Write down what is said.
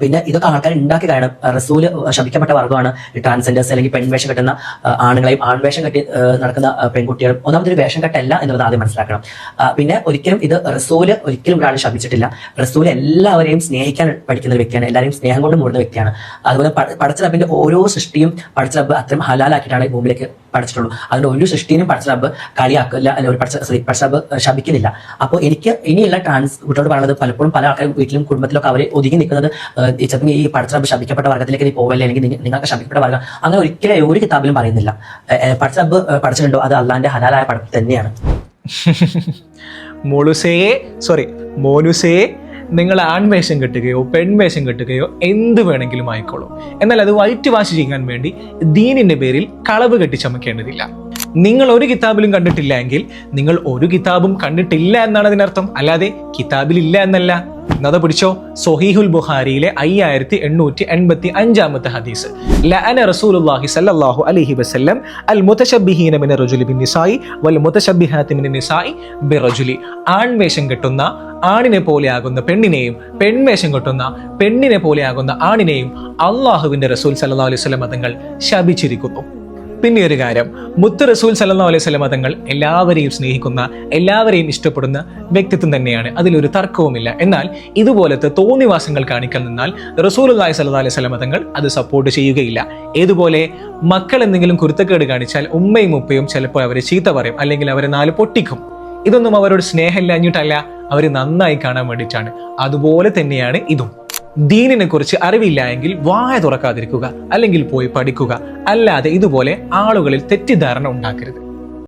പിന്നെ ഇതൊക്കെ ആൾക്കാർ ഉണ്ടാക്കി കാരണം റസൂൽ ശപിക്കപ്പെട്ട വർഗമാണ്. ട്രാൻസ്ജെൻഡേഴ്സ് അല്ലെങ്കിൽ പെൺവേഷം കെട്ടുന്ന ആണുങ്ങളെയും ആൺവേഷം കെട്ടി നടക്കുന്ന പെൺകുട്ടികളും ഒന്നാമതൊരു വേഷം കെട്ടല്ല എന്നുള്ളത് ആദ്യം മനസ്സിലാക്കണം. പിന്നെ ഒരിക്കലും ഇത് റസൂൽ ഒരിക്കലും ഒരാൾ ശപിച്ചിട്ടില്ല. റസൂൽ എല്ലാവരെയും സ്നേഹിക്കാൻ പഠിക്കുന്ന ഒരു വ്യക്തിയാണ്. എല്ലാവരെയും സ്നേഹം കൊണ്ട് മൂടുന്ന വ്യക്തിയാണ്. അതുപോലെ പട- പടച്ച റബ്ബിന്റെ ഓരോ സൃഷ്ടിയും പടച്ച റബ്ബ് അത്രയും ഹലാലാക്കിയിട്ടാണ് ഭൂമിയിലേക്ക് പഠിച്ചിട്ടുള്ളൂ. അതുകൊണ്ട് ഒരു സൃഷ്ടിനും പഠിച്ചാബ് കളിയാക്കില്ല അല്ലെങ്കിൽ ഒരു sorry, പടച്ച റബ്ബ് ശപിക്കുന്നില്ല. അപ്പോൾ എനിക്ക് ഇനിയുള്ള ട്രാൻസ് കുട്ടിയോട് പറയുന്നത് പലപ്പോഴും പല ആൾക്കാരും വീട്ടിലും കുടുംബത്തിലൊക്കെ അവർ ഒതുങ്ങി നിൽക്കുന്നത് ചിലപ്പോൾ ഈ പടച്ച റബ്ബ് ശപിക്കപ്പെട്ട വർഗത്തിലേക്ക് നീ പോവല്ലേ അല്ലെങ്കിൽ നിങ്ങ- നിങ്ങൾക്ക് ശപിക്കപ്പെട്ട വർഗം അങ്ങനെ ഒരിക്കലും ഒരു കിതാബിലും പറയുന്നില്ല. പഠിച്ചാബ് പഠിച്ചിട്ടുണ്ടോ? അത് അള്ളാന്റെ ഹലാലായ പഠനം തന്നെയാണ്. മോളുസേ സോറി മോനുസയെ നിങ്ങൾ ആൺവേഷം കെട്ടുകയോ പെൺവേഷം കെട്ടുകയോ എന്ത് വേണമെങ്കിലും ആയിക്കോളൂ. എന്നാൽ അത് വൈറ്റ് വാഷ് ചെയ്യാൻ വേണ്ടി ദീനിന്റെ പേരിൽ കളവ് കെട്ടി ചമക്കേണ്ടതില്ല നിങ്ങൾ ഒരു കിതാബിലും കണ്ടിട്ടില്ല എങ്കിൽ നിങ്ങൾ ഒരു കിതാബും കണ്ടിട്ടില്ല എന്നാണ് അതിനർത്ഥം. അല്ലാതെ കിതാബിൽ ഇല്ല എന്നല്ല. എന്നത് പിടിച്ചോ? സൊഹീഹുൽ ബുഹാരിയിലെ അയ്യായിരത്തി എണ്ണൂറ്റി എൺപത്തി അഞ്ചാമത്തെ ഹദീസ്. ലഅന റസൂലുള്ളാഹി സല്ലല്ലാഹു അലൈഹി വസല്ലം അൽ മുതശബ്ബിഹീന മിന റജുലി ബിൻ നിസായി വൽ മുതശബ്ബിഹാത്തി മിന നിസായി ബിറജുലി. ആൺവേഷം കെട്ടുന്ന ആണിനെ പോലെയാകുന്ന പെണ്ണിനെയും പെൺവേഷം കെട്ടുന്ന പെണ്ണിനെ പോലെയാകുന്ന ആണിനെയും അള്ളാഹുവിന്റെ റസൂൽ സല്ലല്ലാഹു അലൈഹി വസല്ലം തങ്ങൾ ശപിച്ചിരിക്കുന്നു. പിന്നെ ഒരു കാര്യം. മുത്ത് റസൂൽ സല്ലല്ലാഹു അലൈഹി വസല്ലം തങ്ങൾ എല്ലാവരെയും സ്നേഹിക്കുന്ന എല്ലാവരെയും ഇഷ്ടപ്പെടുന്ന വ്യക്തിത്വം തന്നെയാണ്. അതിലൊരു തർക്കവുമില്ല. എന്നാൽ ഇതുപോലത്തെ തോന്നിവാസങ്ങൾ കാണിക്കാൻ നിന്നാൽ റസൂൽ അള്ളാഹി സല്ലാ അലൈഹി വസല്ലം തങ്ങൾ അത് സപ്പോർട്ട് ചെയ്യുകയില്ല. ഏതുപോലെ മക്കൾ എന്തെങ്കിലും കുരുത്തക്കേട് കാണിച്ചാൽ ഉമ്മയും ഉപ്പയും ചിലപ്പോൾ അവരെ ചീത്ത പറയും അല്ലെങ്കിൽ അവരെ നാല് പൊട്ടിക്കും. ഇതൊന്നും അവരോട് സ്നേഹമില്ലാഞ്ഞിട്ടല്ല അവർ നന്നായി കാണാൻ വേണ്ടിയിട്ടാണ്. അതുപോലെ തന്നെയാണ് ഇതും. ദീനിനെ കുറിച്ച് അറിവില്ല എങ്കിൽ വായ തുറക്കാതിരിക്കുക അല്ലെങ്കിൽ പോയി പഠിക്കുക. അല്ലാതെ ഇതുപോലെ ആളുകളിൽ തെറ്റിദ്ധാരണ ഉണ്ടാക്കരുത്.